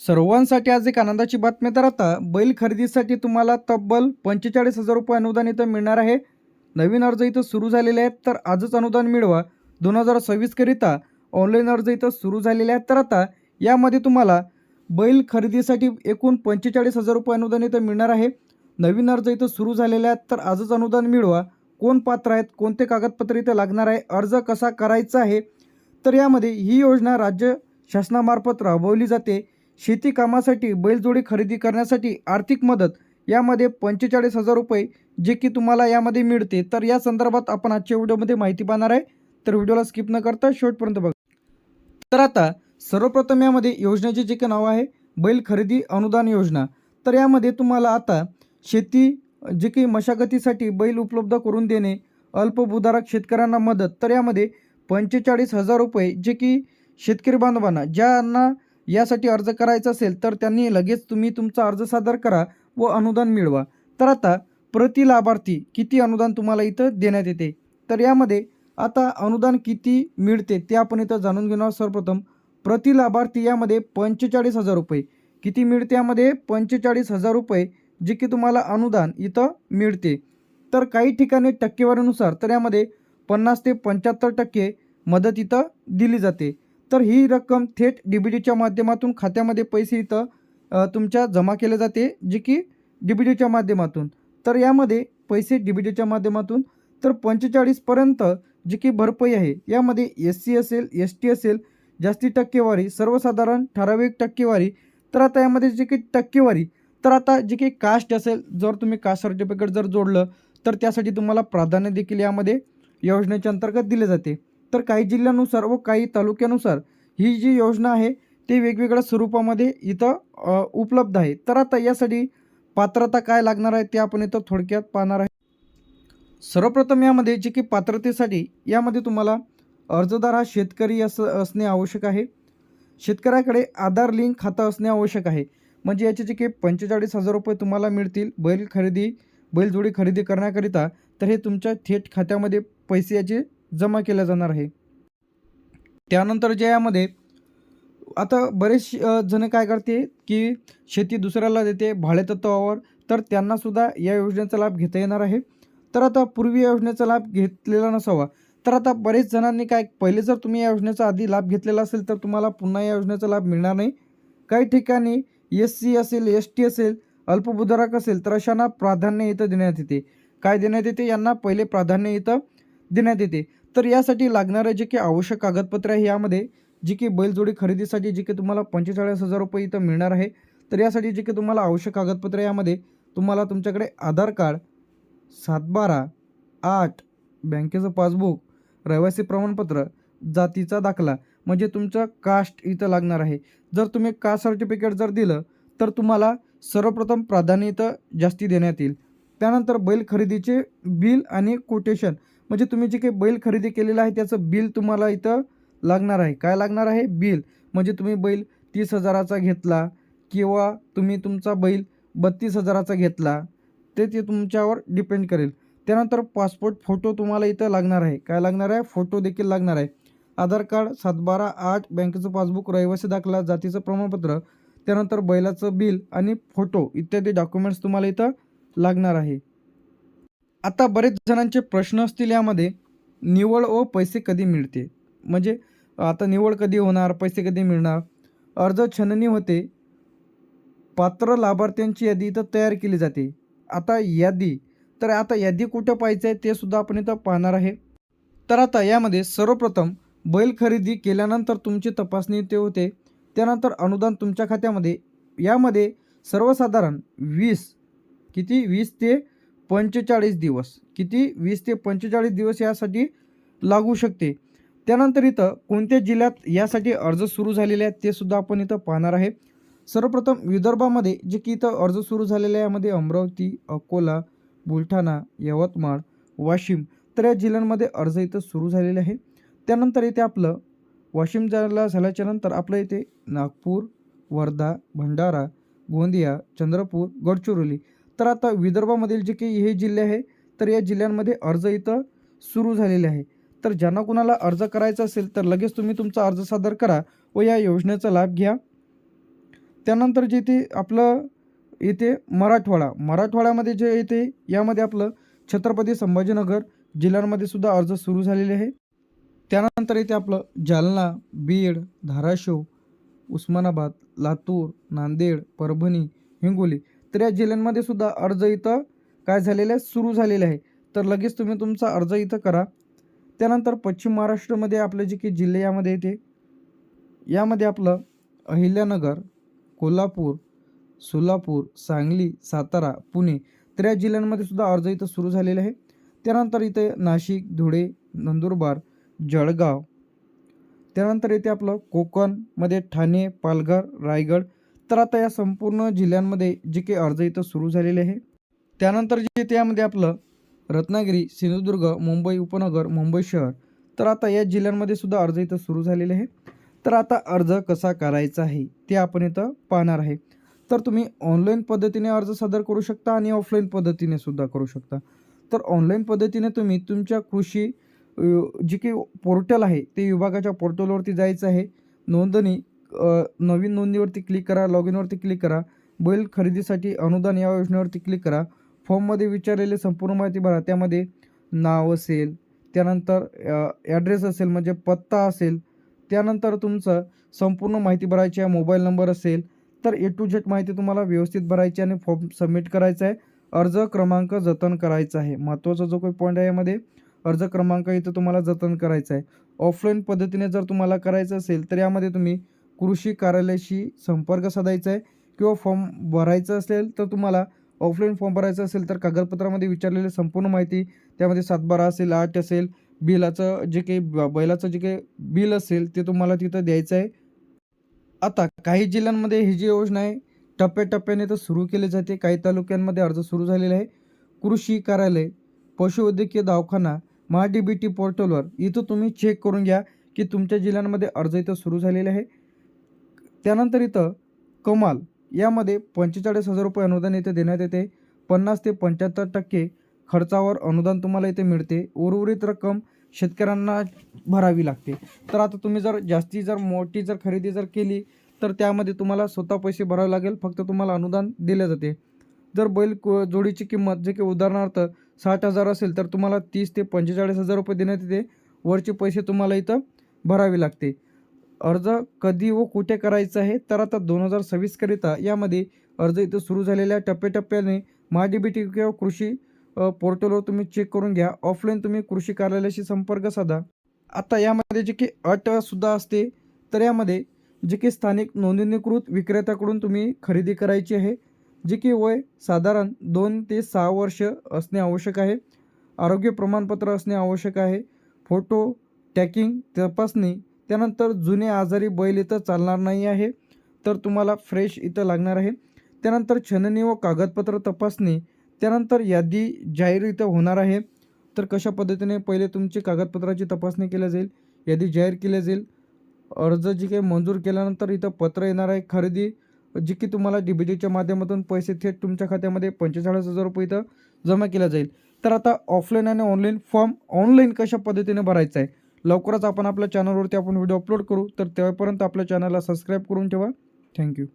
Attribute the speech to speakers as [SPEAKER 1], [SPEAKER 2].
[SPEAKER 1] सर्वांसाठी आज एक आनंदाची बातमी तर आता बैल खरेदीसाठी तुम्हाला तब्बल पंचेचाळीस हजार रुपये अनुदान इथं मिळणार आहे. नवीन अर्ज इथं सुरू झालेले आहेत. तर आजच अनुदान मिळवा. दोन हजार सव्वीसकरिता ऑनलाईन अर्ज इथं सुरू झालेले आहेत. तर आता यामध्ये तुम्हाला बैल खरेदीसाठी एकूण पंचेचाळीस हजार रुपये अनुदान इथं मिळणार आहे. नवीन अर्ज इथं सुरू झालेले आहेत. तर आजच अनुदान मिळवा. कोण पात्र आहेत? कोणते कागदपत्र इथं लागणार आहे? अर्ज कसा करायचा आहे? तर यामध्ये ही योजना राज्य शासनामार्फत राबवली जाते. शेती कामासाठी बैलजोडी खरेदी करण्यासाठी आर्थिक मदत यामध्ये पंचेचाळीस हजार रुपये जे की तुम्हाला यामध्ये मिळते. तर या संदर्भात आपण आजच्या व्हिडिओमध्ये माहिती पाहणार आहे. तर व्हिडिओला स्किप न करता शेवटपर्यंत बघा. तर आता सर्वप्रथम यामध्ये योजनेचे जे काही नाव आहे बैल खरेदी अनुदान योजना. तर यामध्ये तुम्हाला आता शेती जे काही मशागतीसाठी बैल उपलब्ध करून देणे अल्पभूधारक शेतकऱ्यांना मदत. तर यामध्ये पंचेचाळीस हजार रुपये जे की शेतकरी बांधवांना ज्यांना यासाठी अर्ज करायचा असेल तर त्यांनी लगेच तुम्ही तुमचा अर्ज सादर करा व अनुदान मिळवा. तर आता प्रति लाभार्थी किती अनुदान तुम्हाला इथं देण्यात येते? तर यामध्ये आता अनुदान किती मिळते ते आपण इथं जाणून घेणार सर्वप्रथम. प्रति लाभार्थी यामध्ये पंचेचाळीस हजार रुपये. किती मिळते यामध्ये? पंचेचाळीस हजार रुपये जे की तुम्हाला अनुदान इथं मिळते. तर काही ठिकाणी टक्केवारीनुसार तर यामध्ये पन्नास ते पंच्याहत्तर टक्के मदत इथं दिली जाते. तर ही रक्कम थेट डी बी डीच्या माध्यमातून खात्यामध्ये पैसे इथं तुमच्या जमा केले जाते जे की डी बी डीच्या माध्यमातून. तर यामध्ये पैसे डी बी डीच्या माध्यमातून तर पंचेचाळीसपर्यंत जी की भरपाई आहे यामध्ये एस सी असेल एस टी असेल जास्ती टक्केवारी सर्वसाधारण ठराविक टक्केवारी तर आता यामध्ये जी की टक्केवारी तर आता जी काही कास्ट असेल जर तुम्ही कास्ट सर्टिफिकेट जर जोडलं तर त्यासाठी तुम्हाला प्राधान्य देखील यामध्ये योजनेच्या अंतर्गत दिले जाते. तर काही जिल्ह्यानुसार व काही तालुक्यानुसार ही जी योजना आहे ती वेगवेगळ्या स्वरूपामध्ये इथं उपलब्ध आहे. तर आता यासाठी पात्रता काय लागणार आहे ते आपण इथं थोडक्यात पाहणार आहे. सर्वप्रथम यामध्ये जे की पात्रतेसाठी यामध्ये तुम्हाला अर्जदार हा शेतकरी असं असणे आवश्यक आहे. शेतकऱ्याकडे आधार लिंक खातं असणे आवश्यक आहे. म्हणजे याचे जे काही पंचेचाळीस हजार रुपये तुम्हाला मिळतील बैल खरेदी बैलजोडी खरेदी करण्याकरिता. तर हे तुमच्या थेट खात्यामध्ये पैसे याचे जमा केल्या जाणार आहे. त्यानंतर जे यामध्ये आता बरेच जण काय करते की शेती दुसऱ्याला देते भाडेतत्वावर तर त्यांनासुद्धा या योजनेचा लाभ घेता येणार आहे. तर आता पूर्वी या योजनेचा लाभ घेतलेला नसावा. तर आता बरेच जणांनी काय पहिले जर तुम्ही या योजनेचा आधी लाभ घेतलेला असेल तर तुम्हाला पुन्हा या योजनेचा लाभ मिळणार नाही. काही ठिकाणी एस सी असेल एस टी असेल अल्पभूधारक असेल तर अशांना प्राधान्य इथं देण्यात येते. काय देण्यात येते? यांना पहिले प्राधान्य इथं देण्यात येते. तर यासाठी लागणारे जे काही आवश्यक कागदपत्रे आहे यामध्ये जी की बैलजोडी खरेदीसाठी जी की तुम्हाला पंचेचाळीस हजार रुपये इथं मिळणार आहे तर यासाठी जे की तुम्हाला आवश्यक कागदपत्रे यामध्ये तुम्हाला तुमच्याकडे आधार कार्ड सातबारा आठ बँकेचं पासबुक रहिवासी प्रमाणपत्र जातीचा दाखला म्हणजे तुमचं कास्ट इथं लागणार आहे. जर तुम्ही कास्ट सर्टिफिकेट जर दिलं तर तुम्हाला सर्वप्रथम प्राधान्य इथं जास्ती देण्यात येईल. त्यानंतर बैल खरेदीचे बिल आणि कोटेशन म्हणजे तुम्ही जे काही बैल खरेदी केलेलं आहे त्याचं बिल तुम्हाला इथं लागणार आहे. काय लागणार आहे? बिल. म्हणजे तुम्ही बैल तीस हजाराचा घेतला किंवा तुम्ही तुमचा बैल बत्तीस हजाराचा घेतला ते ते तुमच्यावर डिपेंड करेल. त्यानंतर पासपोर्ट फोटो तुम्हाला इथं लागणार आहे. काय लागणार आहे? फोटो देखील लागणार आहे. आधार कार्ड सातबारा आठ बँकेचं पासबुक रहिवासी दाखला जातीचं प्रमाणपत्र त्यानंतर बैलाचं बिल आणि फोटो इत्यादी डॉक्युमेंट्स तुम्हाला इथं लागणार आहे. आता बरेच जणांचे प्रश्न असतील यामध्ये निवड व पैसे कधी मिळते? म्हणजे आता निवड कधी होणार पैसे कधी मिळणार? अर्ज छननी होते पात्र लाभार्थ्यांची यादी इथं तयार केली जाते. आता यादी तर आता यादी कुठं पाहायचं आहे ते सुद्धा आपण इथं पाहणार आहे. तर आता यामध्ये सर्वप्रथम बैल खरेदी केल्यानंतर तुमची तपासणी ते होते. त्यानंतर अनुदान तुमच्या खात्यामध्ये. यामध्ये सर्वसाधारण वीस किती? वीस ते पंचेचाळीस दिवस. किती? वीस ते पंचेचाळीस दिवस यासाठी लागू शकते. त्यानंतर इथं कोणत्या जिल्ह्यात यासाठी अर्ज सुरू झालेले आहेत ते सुद्धा आपण इथं पाहणार आहे. सर्वप्रथम विदर्भामध्ये जे की इथं अर्ज सुरू झालेले आहे यामध्ये अमरावती अकोला बुलढाणा यवतमाळ वाशिम तर या जिल्ह्यांमध्ये अर्ज इथं सुरू झालेले आहे. त्यानंतर इथे आपलं वाशिम जिल्हा झाल्याच्यानंतर आपलं इथे नागपूर वर्धा भंडारा गोंदिया चंद्रपूर गडचिरोली तर आता विदर्भामधील जे काही हे जिल्हे आहे तर या जिल्ह्यांमध्ये अर्ज इथं सुरू झालेले आहे. तर ज्यांना कुणाला अर्ज करायचा असेल तर लगेच तुम्ही तुमचा अर्ज सादर करा व या योजनेचा लाभ घ्या. त्यानंतर जे ते आपलं येते मराठवाडा मराठवाड्यामध्ये जे येते यामध्ये आपलं छत्रपती संभाजीनगर जिल्ह्यांमध्ये सुद्धा अर्ज सुरू झालेले आहे. त्यानंतर येते आपलं जालना बीड धाराशिव उस्मानाबाद लातूर नांदेड परभणी हिंगोली तर या जिल्ह्यांमध्ये सुद्धा अर्ज इथं काय झालेलं आहे सुरू झालेले आहे. तर लगेच तुम्ही तुमचा अर्ज इथं करा. त्यानंतर पश्चिम महाराष्ट्रामध्ये आपले जे काही जिल्हे यामध्ये येते. यामध्ये आपलं अहिल्यानगर कोल्हापूर सोलापूर सांगली सातारा पुणे तर या जिल्ह्यांमध्ये सुद्धा अर्ज इथं सुरू झालेले आहे. त्यानंतर इथे नाशिक धुळे नंदुरबार जळगाव. त्यानंतर येते आपलं कोकणमध्ये ठाणे पालघर रायगड तर आता या संपूर्ण जिल्ह्यांमध्ये जे काही अर्ज इथं सुरू झालेले आहे त्यानंतर जे त्यामध्ये आपलं रत्नागिरी सिंधुदुर्ग मुंबई उपनगर मुंबई शहर तर आता या जिल्ह्यांमध्ये सुद्धा अर्ज इथं सुरू झालेले आहे. तर आता अर्ज कसा करायचा आहे ते आपण इथं पाहणार आहे. तर तुम्ही ऑनलाईन पद्धतीने अर्ज सादर करू शकता आणि ऑफलाईन पद्धतीने सुद्धा करू शकता. तर ऑनलाईन पद्धतीने तुम्ही तुमच्या कृषी जी जे काही पोर्टल आहे ते विभागाच्या पोर्टलवरती जायचं आहे. नोंदणी नवीन नोंदणीवरती क्लिक करा लॉग इनवरती क्लिक करा बैल खरेदीसाठी अनुदान या योजनेवरती क्लिक करा फॉर्ममध्ये विचारलेली संपूर्ण माहिती भरा त्यामध्ये नाव असेल त्यानंतर ॲड्रेस असेल म्हणजे पत्ता असेल त्यानंतर तुमचं संपूर्ण माहिती भरायची आहे मोबाईल नंबर असेल तर ए टू झेड माहिती तुम्हाला व्यवस्थित भरायची आणि फॉर्म सबमिट करायचा आहे. अर्ज क्रमांक जतन करायचा आहे. महत्त्वाचा जो काही पॉईंट आहे यामध्ये अर्ज क्रमांक इथं तुम्हाला जतन करायचा आहे. ऑफलाईन पद्धतीने जर तुम्हाला करायचं असेल तर यामध्ये तुम्ही कृषी कार्यालयाशी संपर्क साधायचा आहे किंवा फॉर्म भरायचं असेल तर तुम्हाला ऑफलाईन फॉर्म भरायचा असेल तर कागदपत्रामध्ये विचारलेली संपूर्ण माहिती त्यामध्ये सातबारा असेल आठ असेल बिलाचं जे काही ब- बैलाचं जे काही बिल असेल ते तुम्हाला तिथं द्यायचं आहे. आता काही जिल्ह्यांमध्ये ही जी योजना आहे टप्प्याटप्प्याने तर सुरू केली जाते. काही तालुक्यांमध्ये अर्ज सुरू झालेला आहे. कृषी कार्यालय पशुवैद्यकीय दवाखाना महा डी बी टी पोर्टलवर इथं तुम्ही चेक करून घ्या की तुमच्या जिल्ह्यांमध्ये अर्ज इथं सुरू झालेले आहे. त्यानंतर इथं कमाल यामध्ये पंचेचाळीस हजार रुपये अनुदान इथे देण्यात येते. पन्नास ते पंच्याहत्तर टक्के खर्चावर अनुदान तुम्हाला इथे मिळते. उर्वरित रक्कम शेतकऱ्यांना भरावी लागते. तर आता तुम्ही जर जास्ती जर मोठी जर खरेदी जर केली तर त्यामध्ये तुम्हाला स्वतः पैसे भरावे लागेल. फक्त तुम्हाला अनुदान दिले जाते. जर बैल जोडीची किंमत जे की उदाहरणार्थ साठ हजार असेल तर तुम्हाला तीस ते पंचेचाळीस हजार रुपये देण्यात येते. वरचे पैसे तुम्हाला इथं भरावे लागते. अर्ज कधी व कुठे करायचा आहे? तर आता दोन हजार सव्वीसकरिता यामध्ये अर्ज इथं सुरू झालेल्या टप्प्याटप्प्याने महाडीबीटी किंवा कृषी पोर्टलवर तुम्ही चेक करून घ्या. ऑफलाईन तुम्ही कृषी कार्यालयाशी संपर्क साधा. आता यामध्ये जे की अट सुद्धा असते तर यामध्ये जे की स्थानिक नोंदणीकृत विक्रेत्याकडून तुम्ही खरेदी करायची आहे. जे की वय साधारण दोन ते सहा वर्ष असणे आवश्यक आहे. आरोग्य प्रमाणपत्र असणे आवश्यक आहे. फोटो टॅकिंग तपासणी त्यानंतर जुने आजारी बैल इथं चालणार नाही आहे तर तुम्हाला फ्रेश इथं लागणार आहे. त्यानंतर छननी व कागदपत्र तपासणी त्यानंतर यादी जाहीर इथं होणार आहे. तर कशा पद्धतीने पहिले तुमची कागदपत्राची तपासणी केली जाईल यादी जाहीर केली जाईल अर्ज जी काही मंजूर केल्यानंतर इथं पत्र येणार आहे खरेदी जी की तुम्हाला डी बी माध्यमातून पैसे थेट तुमच्या खात्यामध्ये पंचेचाळीस हजार रुपये इथं जमा केला जाईल. तर आता ऑफलाईन आणि ऑनलाईन फॉर्म ऑनलाईन कशा पद्धतीने भरायचा आहे? लवकरच आपण आपल्या चॅनलवरती आपण व्हिडिओ अपलोड करू. तर तेव्हापर्यंत आपल्या चॅनलला सबस्क्राईब करून ठेवा. थँक्यू